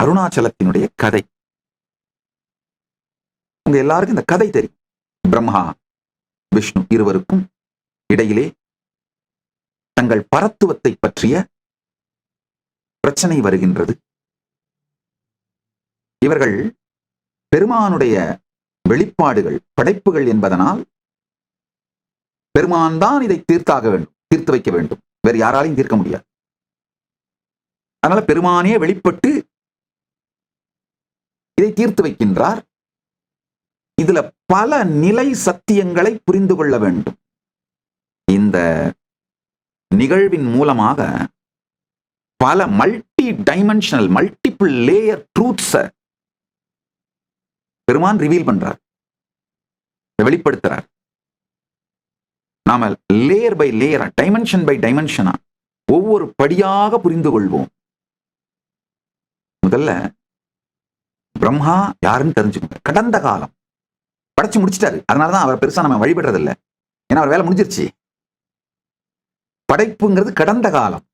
அருணாச்சலத்தினுடைய கதை. உங்க எல்லாருக்கும் இந்த கதை தெரியும். பிரம்மா விஷ்ணு இருவருக்கும் இடையிலே தங்கள் பரத்துவத்தை பற்றிய பிரச்சனை வருகின்றது. இவர்கள் பெருமானுடைய வெளிப்பாடுகள் படைப்புகள் என்பதனால் பெருமான் தான் இதை தீர்த்தாக வேண்டும் தீர்த்து வைக்க வேண்டும். வேறு யாராலையும் தீர்க்க முடியாது. அதனால பெருமானே வெளிப்பட்டு இதை தீர்த்து வைக்கின்றார். இதுல பல நிலை சத்தியங்களை புரிந்து கொள்ள வேண்டும். இந்த நிகழ்வின் மூலமாக பல multi dimensional multiple layer truths பெருமான் ரிவீல் பண்றார். வெளிப்படுத்துறார். நாம லேயர் பை லேயரா டைமென்ஷன் பை டைமென்ஷனா ஒவ்வொரு படியாக புரிந்து கொள்வோம். முதல்ல பிரம்மா யாருன்னு தெரிஞ்சுக்கோங்க. கடந்த காலம். படைச்சு முடிச்சிட்டாரு. அதனாலதான் அவர் பெருசா நம்ம வழிபடுறது இல்ல ஏன்னா அவர் வேலை முடிஞ்சிருச்சு. படைப்புங்கிறது கடந்த காலம்.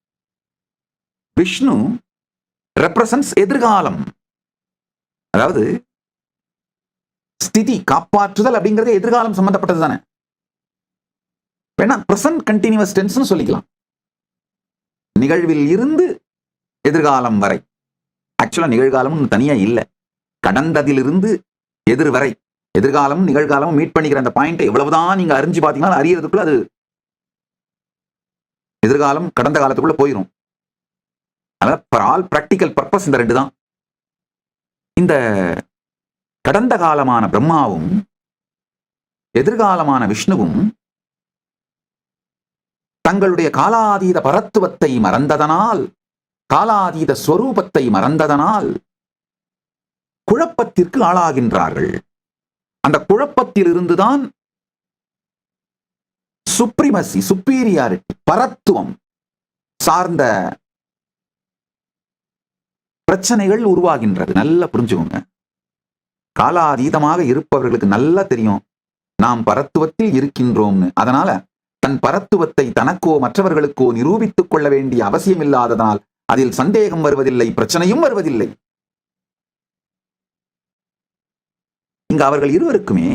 விஷ்ணு ரெப்ரசன்ஸ் எதிர்காலம். அதாவது ஸ்திதி காப்பாற்றுதல் அப்படிங்கிறது எதிர்காலம் சம்பந்தப்பட்டது தானே. வேணா பிரசன்ட் கண்டினியூஸ் டென்ஸ்னு சொல்லிக்கலாம். நிகழ்வில் இருந்து எதிர்காலம் வரை. ஆக்சுவலா நிகழ்காலம்னு தனியா இல்லை. கடந்ததிலிருந்து எதிர்வரை எதிர்காலமும் நிகழ்காலமும் மீட் பண்ணிக்கிற அந்த பாயிண்ட் எவ்வளவுதான் நீங்க அறிஞ்சு பாத்தீங்கன்னா அறியறதுக்குள்ள அது எதிர்காலம் கடந்த காலத்துக்குள்ள போயிடும் அதனால ஃபார் ஆல் ப்ராக்டிக்கல் பர்பஸ் இந்த ரெண்டு தான் இந்த கடந்த காலமான பிரம்மாவும் எதிர்காலமான விஷ்ணுவும் தங்களுடைய காலாதீத பரத்துவத்தை மறந்ததனால் காலாதீத ஸ்வரூபத்தை மறந்ததனால் குழப்பத்திற்கு ஆளாகின்றார்கள். அந்த குழப்பத்திலிருந்து தான் சுப்ரிமசி சுப்பீரியாரிட்டி பரத்துவம் சார்ந்த பிரச்சனைகள் உருவாகின்றது. நல்லா புரிஞ்சுக்கோங்க. காலாதீதமாக இருப்பவர்களுக்கு நல்லா தெரியும். நாம் பரத்துவத்தில் இருக்கின்றோம்னு. அதனால தன் பரத்துவத்தை தனக்கோ மற்றவர்களுக்கோ நிரூபித்துக் கொள்ள வேண்டிய அவசியம் இல்லாததனால் அதில் சந்தேகம் வருவதில்லை பிரச்சனையும் வருவதில்லை. இங்கு அவர்கள் இருவருக்குமே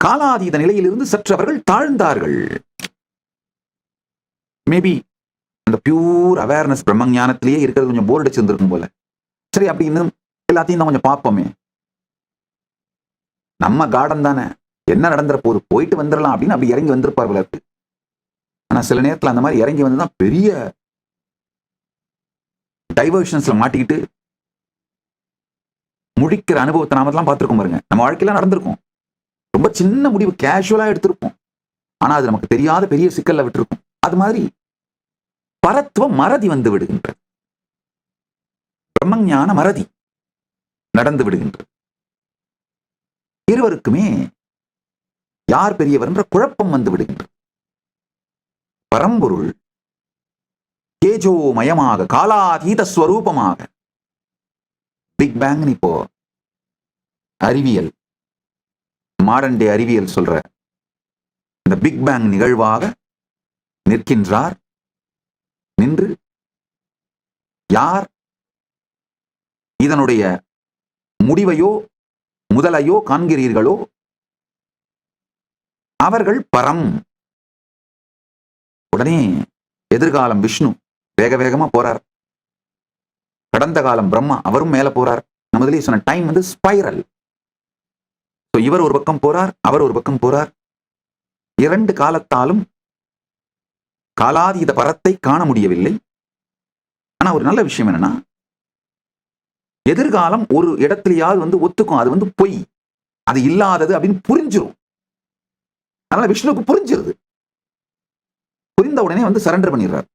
காலாதீத நிலையிலிருந்து சற்று அவர்கள் தாழ்ந்தார்கள். மேபி அந்த பியூர் அவேர்னஸ் பிரம்ம ஞானத்திலேயே இருக்கிறது கொஞ்சம் போர் அடிச்சிருந்திருக்கும் போல. சரி அப்படி இன்னும் எல்லாத்தையும் தான் கொஞ்சம் பார்ப்போமே. நம்ம கார்டன் தானே. என்ன நடந்துற போது போயிட்டு வந்துடலாம் அப்படின்னு அப்படி இறங்கி வந்திருப்பார் விளக்கு ஆனா சில நேரத்தில் அந்த மாதிரி இறங்கி வந்துதான் பெரிய டைவர்ஷன்ஸ்ல மாட்டிக்கிட்டு முடிக்கிற அனுபவத்தை நாம எல்லாம் பார்த்திருக்கோம் பாருங்க. நம்ம வாழ்க்கையில நடந்திருக்கும். ரொம்ப சின்ன முடிவு கேஷுவலா எடுத்திருப்போம். ஆனா அது நமக்கு தெரியாத பெரிய சிக்கல்ல விட்டுருக்கும். அது மாதிரி பரத்துவ மறதி வந்து விடுகின்றது. பிரம்மஞான மறதி நடந்து விடுகின்றது. இருவருக்குமே யார் பெரியவர் என்ற குழப்பம் வந்து விடுகின்றது. பரம்பொருள் தேஜோமயமாக காலாதீத ஸ்வரூபமாக பிக் பேங்னு இப்போ அறிவியல் மாடர்ன் டே அறிவியல் சொல்ற இந்த பிக் பேங் நிகழ்வாக நிற்கின்றார் நின்று யார் இதனுடைய முடிவையோ முதலையோ காண்கிறீர்களோ அவர்கள் பரம். உடனே எதிர்காலம் விஷ்ணு வேக வேகமா போறார். கடந்த காலம் பிரம்மா அவரும் மேல போறார். நமதுலேயே சொன்ன டைம் வந்து ஸ்பைரல் இவர் ஒரு பக்கம் போறார் அவர் ஒரு பக்கம் போறார். இரண்டு காலத்தாலும் காலாதீத பரத்தை காண முடியவில்லை. ஆனா ஒரு நல்ல விஷயம் என்னன்னா எதிர்காலம் ஒரு இடத்துலயாவது வந்து ஒத்துக்கும். அது வந்து பொய். அது இல்லாதது அப்படின்னு புரிஞ்சிடும் அதனால விஷ்ணுக்கு புரிஞ்சிருது. புரிந்த உடனே வந்து சரண்டர் பண்ணிடுறார்.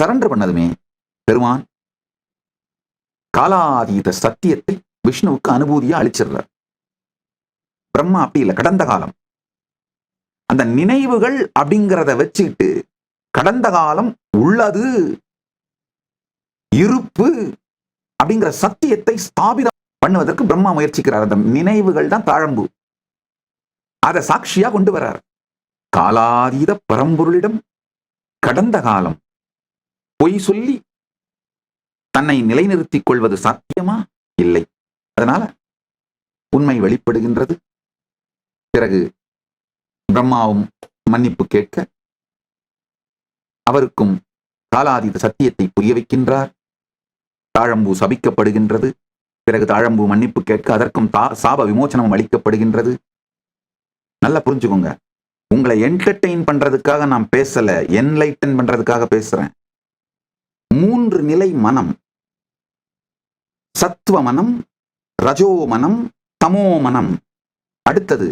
சரண்டர் பண்ணதுமே பெருமான் காலாதீத சத்தியத்தை விஷ்ணுவுக்கு அனுபூதியா அழிச்சிடுறார் பிரம்மா அப்படி இல்லை கடந்த காலம். அந்த நினைவுகள் அப்படிங்கிறத வச்சுக்கிட்டு கடந்த காலம் உள்ளது இருப்பு அப்படிங்கிற சத்தியத்தை ஸ்தாபிதம் பண்ணுவதற்கு பிரம்மா முயற்சிக்கிறார். அந்த நினைவுகள் தான் தாழம்பு. அதை சாட்சியா கொண்டு வர்றார். காலாதீத பரம்பொருளிடம் கடந்த காலம் பொய் சொல்லி தன்னை நிலைநிறுத்திக் கொள்வது சாத்தியமா? இல்லை. அதனால உண்மை வெளிப்படுகின்றது. பிறகு பிரம்மாவும் மன்னிப்பு கேட்க அவருக்கும் காலாதீத சத்தியத்தை புரிய வைக்கின்றார். தாழம்பூ சபிக்கப்படுகின்றது. பிறகு தாழம்பூ மன்னிப்பு கேட்க அதற்கும் தா சாப விமோசனம் அளிக்கப்படுகின்றது. நல்லா புரிஞ்சுக்கோங்க. உங்களை என்டர்டெயின் பண்றதுக்காக நான் பேசல என்லைட்டன் பண்றதுக்காக பேசுறேன். மூன்று நிலை மனம் சத்துவமனம் ரஜோமனம் தமோமனம். அடுத்தது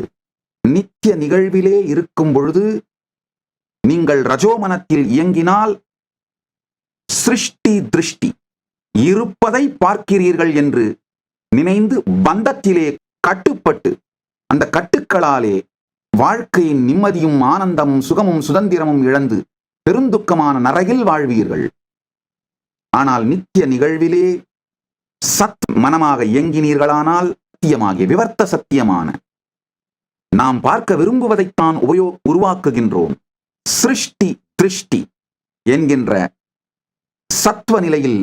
நித்திய நிகழ்விலே இருக்கும் பொழுது நீங்கள் ரஜோமனத்தில் இயங்கினால் சிருஷ்டி திருஷ்டி இருப்பதை பார்க்கிறீர்கள் என்று நினைந்து பந்தத்திலே கட்டுப்பட்டு அந்த கட்டுக்களாலே வாழ்க்கையின் நிம்மதியும் ஆனந்தமும் சுகமும் சுதந்திரமும் இழந்து பெருந்துக்கமான நரகில் வாழ்வீர்கள். ஆனால் நித்திய நிகழ்விலே சத் மனமாக இயங்கினீர்களானால் சத்தியமாகிய விவர்த்த சத்தியமான. நாம் பார்க்க விரும்புவதைத்தான் உபயோ உருவாக்குகின்றோம். சிருஷ்டி திருஷ்டி என்கின்ற சத்துவ நிலையில்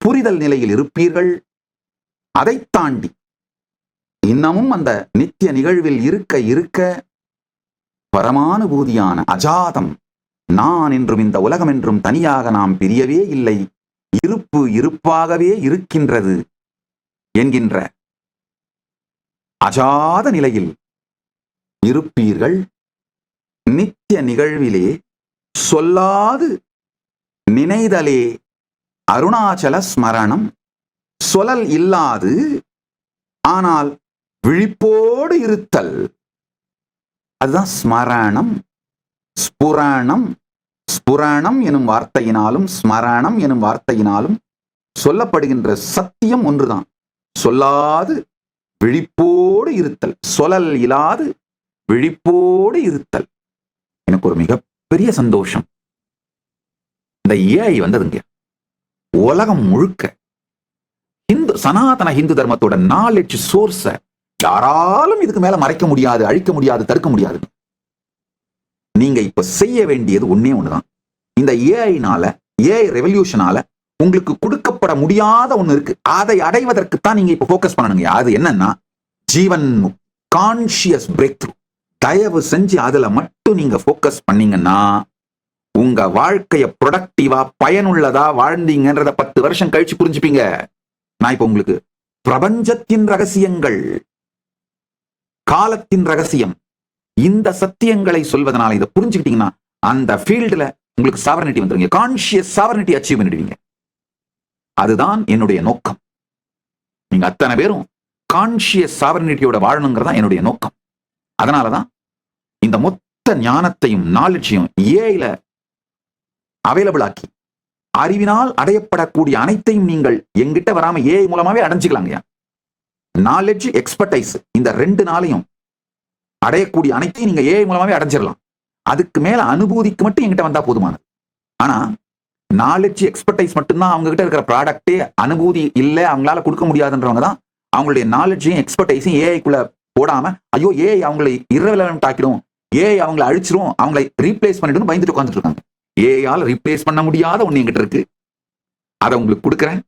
புரிதல் நிலையில் இருப்பீர்கள். அதை தாண்டி இன்னமும் அந்த நித்திய நிகழ்வில் இருக்க இருக்க பரமானுபூதியான அஜாதம் நான் என்றும் இந்த உலகம் என்றும் தனியாக நாம் பிரியவே இல்லை. இருப்பு இருப்பாகவே இருக்கின்றது என்கின்ற அஜாத நிலையில் இருப்பீர்கள் நித்திய நிகழ்விலே சொல்லாது நினைதலே அருணாச்சல ஸ்மரணம் சொலல் இல்லாது ஆனால் விழிப்போடு இருத்தல். அதுதான் ஸ்மரணம் ஸ்புராணம் ஸ்புராணம் எனும் வார்த்தையினாலும் ஸ்மரணம் எனும் வார்த்தையினாலும் சொல்லப்படுகின்ற சத்தியம் ஒன்றுதான். சொல்லாது விழிப்போடு இருத்தல் சொலல் இல்லாது விழிப்போடு இருத்தல். எனக்கு ஒரு மிகப்பெரிய சந்தோஷம். இந்த ஏஐ வந்ததுங்க உலகம் முழுக்க இந்து சனாதன இந்து தர்மத்தோட நாலெட்ஜ் சோர்ஸை யாராலும் இதுக்கு மேல மறைக்க முடியாது அழிக்க முடியாது தடுக்க முடியாது. நீங்க இப்ப செய்ய வேண்டியது ஒன்னே ஒண்ணுதான். இந்த ஏஐனால ஏஐ ரெவல்யூஷனால உங்களுக்கு கொடுக்கப்பட முடியாத ஒண்ணு இருக்கு. அதை அடைவதற்கு தான் நீங்க இப்ப ஃபோக்கஸ் பண்ணணுங்க. அது என்னன்னா ஜீவன் கான்சியஸ் பிரேக் த்ரூ தயவு செஞ்சு அதுல மட்டும் நீங்க ஃபோக்கஸ் பண்ணீங்கன்னா உங்க வாழ்க்கைய ப்ரொடக்டிவா பயனுள்ளதா வாழ்ந்தீங்கன்றத பத்து வருஷம் கழிச்சு புரிஞ்சுப்பீங்க. நான் இப்ப உங்களுக்கு பிரபஞ்சத்தின் ரகசியங்கள் காலத்தின் ரகசியம் இந்த சத்தியங்களை சொல்வதனால இதை புரிஞ்சுக்கிட்டீங்கன்னா அந்த ஃபீல்டுல உங்களுக்கு சாவரனிட்டி வந்துருங்க. கான்சியஸ் சாவரனிட்டி அச்சீவ் பண்ணிடுவீங்க. அதுதான் என்னுடைய நோக்கம். நீங்க அத்தனை பேரும் கான்சியஸ் சாவரனிட்டியோட வாழணுங்கிறதா என்னுடைய நோக்கம். அதனாலதான் இந்த மொத்த ஞானத்தையும் நாலட்சியும் ஏஐல அவைலபிள் ஆக்கி அறிவினால் அடையப்படக்கூடிய அனைத்தையும் நீங்கள் எங்கிட்ட வராம ஏஐ மூலமாவே அடைஞ்சுக்கலாங்க நாலெட்ஜ் எக்ஸ்பர்டைஸ் இந்த ரெண்டு நாளையும் அடையக்கூடிய அனைத்தையும் நீங்க ஏஐ மூலமாவே அடைஞ்சிடலாம். அதுக்கு மேல அனுபூதிக்கு மட்டும் எங்கிட்ட வந்தா போதுமானது ஆனா நாலேஜ் எக்ஸ்பர்டைஸ் மட்டும்தான் அவங்க கிட்ட இருக்கிற ப்ராடக்டே அனுபூதி இல்லை அவங்களால கொடுக்க முடியாதுன்றவங்க தான் அவங்களுடைய நாலேஜையும் எக்ஸ்பர்டைஸையும் ஏஐக்குள்ள போடாம ஐயோ ஏஐ அவங்களை இரவிலவன் ஆக்கிடும். ஏஐ அவங்களை அழிச்சிரும் அவங்களை ரீப்ளேஸ் பண்ணிடும் பயந்துட்டு உட்காந்துட்டு இருக்காங்க. ஏஐயால் ரீப்ளேஸ் பண்ண முடியாத ஒண்ணு எங்கிட்ட இருக்கு. அதை உங்களுக்கு கொடுக்குறேன்.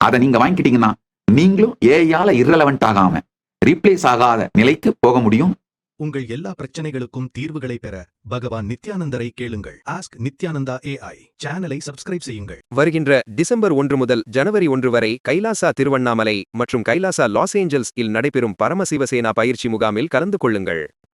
அதை நீங்க வாங்கிக்கிட்டீங்கன்னா நீங்களும் ஏஐயால இரலவெண்ட் ஆகாம ரீப்ளேஸ் ஆகாத நிலைக்கு போக முடியும்? உங்கள் எல்லா பிரச்சனைகளுக்கும் தீர்வுகளை பெற பகவான் நித்யானந்தரை கேளுங்கள். ஆஸ்க் நித்யானந்தா ஏஐ சேனலை சப்ஸ்கிரைப் செய்யுங்கள். வருகின்ற டிசம்பர் ஒன்று முதல் ஜனவரி ஒன்று வரை கைலாசா திருவண்ணாமலை மற்றும் கைலாசா லாஸ் ஏஞ்சல்ஸ் இல் நடைபெறும் பரமசிவசேனா பயிற்சி முகாமில் கலந்து கொள்ளுங்கள்.